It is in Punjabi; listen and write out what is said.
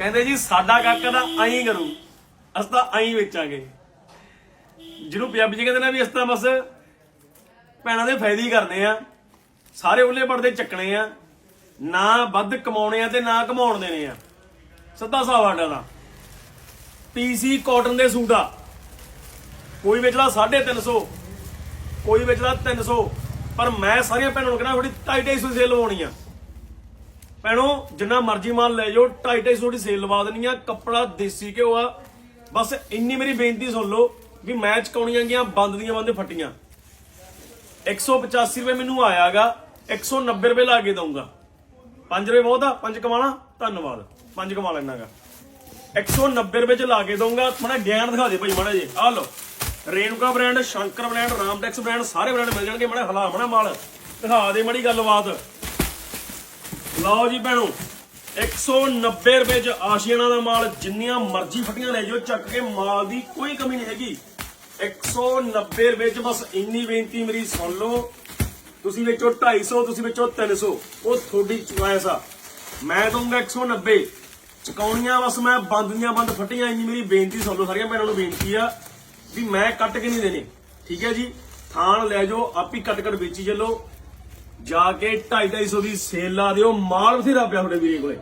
ਕਹਿੰਦੇ ਜੀ, ਸਾਡਾ ਕਾਕਾ ਤਾਂ ਐਂ ਕਰੂ। ਅਸੀਂ ਤਾਂ ਐਂ ਵੇਚਾਂਗੇ। ਜਿਹਨੂੰ ਪੰਜਾਬੀ ਚ ਕਹਿੰਦੇ ਨਾ ਵੀ ਅਸੀਂ ਤਾਂ ਬਸ ਭੈਣਾਂ ਦੇ ਫਾਇਦੇ ਹੀ ਕਰਦੇ ਆ। ਸਾਰੇ ਉੱਲੇ ਪੜਦੇ ਚੱਕਣੇ ਆ। ਨਾ ਵੱਧ ਕਮਾਉਣੇ ਆ ਤੇ ਨਾ ਕਮਾਉਣ ਦੇਣੇ ਆ। ਸਿੱਧਾ ਹਿਸਾਬ ਆਡਾ ਦਾ ਪੀਸੀ ਕਾਟਨ ਦੇ ਸੂਟ ਆ। ਕੋਈ ਵੇਚਦਾ 350 ਕੋਈ ਵੇਚਦਾ 300 ਪਰ ਮੈਂ ਸਾਰੀਆਂ ਭੈਣਾਂ ਨੂੰ ਕਹਿੰਦਾ ਥੋੜੀ 250 ਸੇਲ ਲਵਾਉਣੀ ਆ। ਭੈਣੋ, ਜਿੰਨਾ ਮਰਜ਼ੀ ਮਾਲ ਲੈ ਜਾਓ 250 ਥੋੜੀ ਸੇਲ ਲਵਾ ਦੇਣੀ ਆ, ਕੱਪੜਾ ਦੇਸੀ ਘਿਓ ਆ। ਬਸ ਇੰਨੀ ਮੇਰੀ ਬੇਨਤੀ ਸੁਣ ਲਓ ਵੀ ਮੈਂ ਚਕਾਉਣੀਆਂ ਗੀਆਂ ਬੰਦ ਦੀਆਂ, ਬੰਦ ਫਟੀਆਂ। 185 ਰੁਪਏ ਮੈਨੂੰ ਆਇਆਗਾ 190 ਰੁਪਏ ਲਾ ਕੇ ਦਊਂਗਾ। 5 ਰੁਪਏ ਬਹੁਤ ਆ 5 ਕਮਾਣਾ, ਧੰਨਵਾਦ। 5 ਕਮਾ ਲੈਣਾਗਾ। 190 ਰੁਪਏ ਚ ਲਾ ਕੇ ਦਊਂਗਾ ਮਣਾ ਗਿਆਨ ਦਿਖਾ ਦੇ ਭਾਈ, ਮਾੜਾ ਜੀ ਆ ਲਓ, Renuka brand Shankar brand Ramtex brand ਸਾਰੇ ਬ੍ਰਾਂਡ ਮਿਲ ਜਾਣਗੇ, ਮੜਾ ਹਲਾ ਮਣਾ ਮਾਲ। ਦਿਖਾ ਦੇ ਮੜੀ ਗੱਲਬਾਤ। ਲਓ ਜੀ ਭੈਣੋ 190 ਰੁਪਏ ਚ ਆਸ਼ੀਆਨਾ ਦਾ ਮਾਲ, ਜਿੰਨੀਆਂ ਮਰਜ਼ੀ ਫਟੀਆਂ ਲੈ ਜਾਓ, ਚੱਕ ਕੇ ਮਾਲ ਦੀ ਕੋਈ ਕਮੀ ਨਹੀਂ ਹੈਗੀ। 190 ਰੁਪਏ ਚ ਬਸ ਇੰਨੀ ਬੇਨਤੀ ਮੇਰੀ ਸੁਣ ਲਓ। ਤੁਸੀਂ ਵਿੱਚੋਂ 250 ਤੁਸੀਂ ਵਿੱਚੋਂ 300 ਉਹ ਤੁਹਾਡੀ ਚੁਆਇਸ ਆ। ਮੈਂ ਦਊਂਗਾ 190 ਚਕਾਉਣੀਆਂ ਬਸ ਮੈਂ, ਬੰਦ ਦੀਆਂ ਬੰਦ ਫਟੀਆਂ, ਇੰਨੀ ਮੇਰੀ ਬੇਨਤੀ ਸੁਣ ਲਓ, ਸਾਰੀਆਂ ਭੈਣਾਂ ਨੂੰ ਬੇਨਤੀ ਆ ਵੀ ਮੈਂ ਕੱਟ ਕੇ ਨਹੀਂ ਦੇਣੇ। ਠੀਕ ਹੈ ਜੀ? ਥਾਣ ਲੈ ਜਾਓ, ਆਪ ਹੀ ਕੱਟ ਕੱਟ ਵੇਚੀ ਚੱਲੋ। ਜਾ ਕੇ 250 ਦੀ ਸੇਲ ਲਾ ਦਿਓ। ਮਾਲ ਬਥੇਰਾ ਪਿਆ ਤੁਹਾਡੇ ਵੀਰੇ ਕੋਲੇ।